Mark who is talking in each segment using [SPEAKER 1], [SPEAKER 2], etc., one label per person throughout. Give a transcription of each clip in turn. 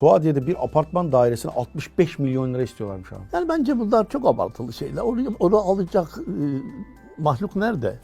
[SPEAKER 1] Suadiye'de bir apartman dairesine 65 milyon lira istiyorlarmış abi.
[SPEAKER 2] Yani bence bunlar çok abartılı şeyler. Onu, onu alacak e, mahluk nerede?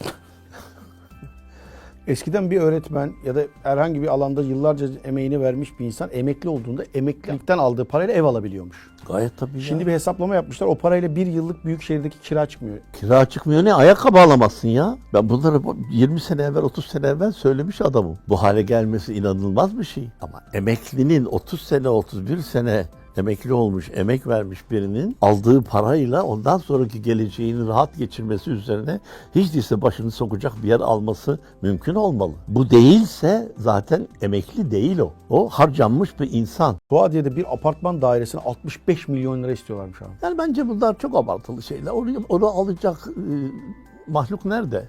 [SPEAKER 1] Eskiden bir öğretmen ya da herhangi bir alanda yıllarca emeğini vermiş bir insan emekli olduğunda emeklilikten aldığı parayla ev alabiliyormuş.
[SPEAKER 2] Gayet tabii ya.
[SPEAKER 1] Şimdi bir hesaplama yapmışlar. O parayla bir yıllık büyük şehirdeki kira çıkmıyor.
[SPEAKER 2] Kira çıkmıyor ne? Ayakkabı alamazsın ya. Ben bunları bu- 20 sene evvel, 30 sene evvel söylemiş adamım. Bu hale gelmesi inanılmaz bir şey. Ama emeklinin 30 sene, 31 sene emekli olmuş, emek vermiş birinin aldığı parayla ondan sonraki geleceğini rahat geçirmesi üzerine hiç değilse başını sokacak bir yer alması mümkün olmalı. Bu değilse zaten emekli değil o. O harcanmış bir insan.
[SPEAKER 1] Suadiye'de bir apartman dairesine 65 milyon lira istiyorlarmış abi.
[SPEAKER 2] Yani bence bunlar çok abartılı şeyler. Onu, onu alacak e, mahluk nerede?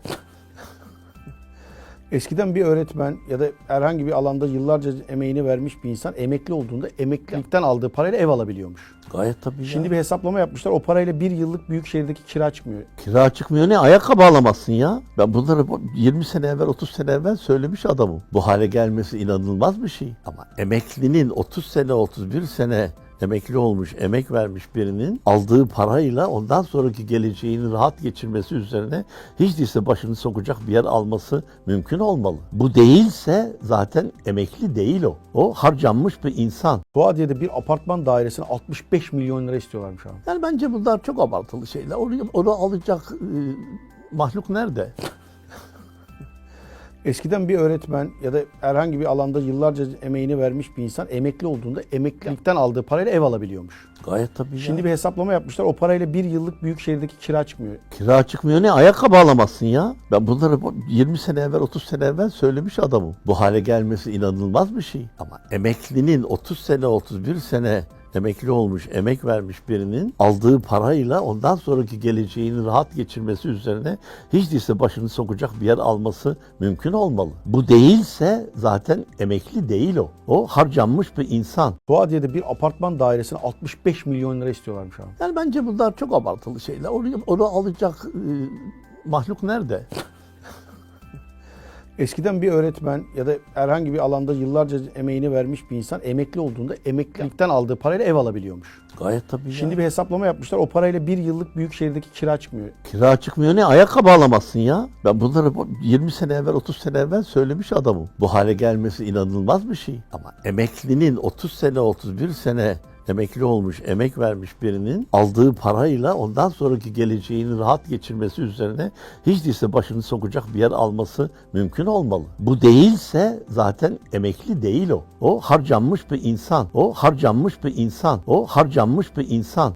[SPEAKER 1] Eskiden bir öğretmen ya da herhangi bir alanda yıllarca emeğini vermiş bir insan emekli olduğunda emeklilikten aldığı parayla ev alabiliyormuş.
[SPEAKER 2] Gayet tabii ya.
[SPEAKER 1] Şimdi bir hesaplama yapmışlar. O parayla bir yıllık büyük şehirdeki kira çıkmıyor.
[SPEAKER 2] Kira çıkmıyor ne? Ayakkabı alamazsın ya. Ben bunları bu- 20 sene evvel, 30 sene evvel söylemiş adamım. Bu hale gelmesi inanılmaz bir şey. Ama emeklinin 30 sene, 31 sene emekli olmuş, emek vermiş birinin aldığı parayla ondan sonraki geleceğini rahat geçirmesi üzerine hiç değilse başını sokacak bir yer alması mümkün olmalı. Bu değilse zaten emekli değil o. O harcanmış bir insan.
[SPEAKER 1] Suadiye'de bir apartman dairesine 65 milyon lira istiyorlarmış abi.
[SPEAKER 2] Yani bence bunlar çok abartılı şeyler. Onu, onu alacak e, mahluk nerede?
[SPEAKER 1] Eskiden bir öğretmen ya da herhangi bir alanda yıllarca emeğini vermiş bir insan emekli olduğunda emeklilikten aldığı parayla ev alabiliyormuş.
[SPEAKER 2] Gayet tabii ya.
[SPEAKER 1] Şimdi bir hesaplama yapmışlar. O parayla bir yıllık büyük şehirdeki kira çıkmıyor.
[SPEAKER 2] Kira çıkmıyor ne? Ayakkabı alamazsın ya. Ben bunları bu- 20 sene evvel, 30 sene evvel söylemiş adamım. Bu hale gelmesi inanılmaz bir şey. Ama emeklinin 30 sene, 31 sene emekli olmuş, emek vermiş birinin aldığı parayla ondan sonraki geleceğini rahat geçirmesi üzerine hiç değilse başını sokacak bir yer alması mümkün olmalı. Bu değilse zaten emekli değil o. O harcanmış bir insan.
[SPEAKER 1] Suadiye'de bir apartman dairesine 65 milyon lira istiyorlarmış abi.
[SPEAKER 2] Yani bence bunlar çok abartılı şeyler. Onu, onu alacak e, mahluk nerede?
[SPEAKER 1] Eskiden bir öğretmen ya da herhangi bir alanda yıllarca emeğini vermiş bir insan emekli olduğunda emeklilikten aldığı parayla ev alabiliyormuş.
[SPEAKER 2] Gayet tabii ya.
[SPEAKER 1] Şimdi bir hesaplama yapmışlar. O parayla bir yıllık büyük şehirdeki kira çıkmıyor.
[SPEAKER 2] Kira çıkmıyor ne? Ayakkabı alamazsın ya. Ben bunları bu- 20 sene evvel, 30 sene evvel söylemiş adamım. Bu hale gelmesi inanılmaz bir şey. Ama emeklinin 30 sene, 31 sene emekli olmuş, emek vermiş birinin aldığı parayla ondan sonraki geleceğini rahat geçirmesi üzerine hiç değilse başını sokacak bir yer alması mümkün olmalı. Bu değilse zaten emekli değil o. O harcanmış bir insan. O harcanmış bir insan. O harcanmış bir insan.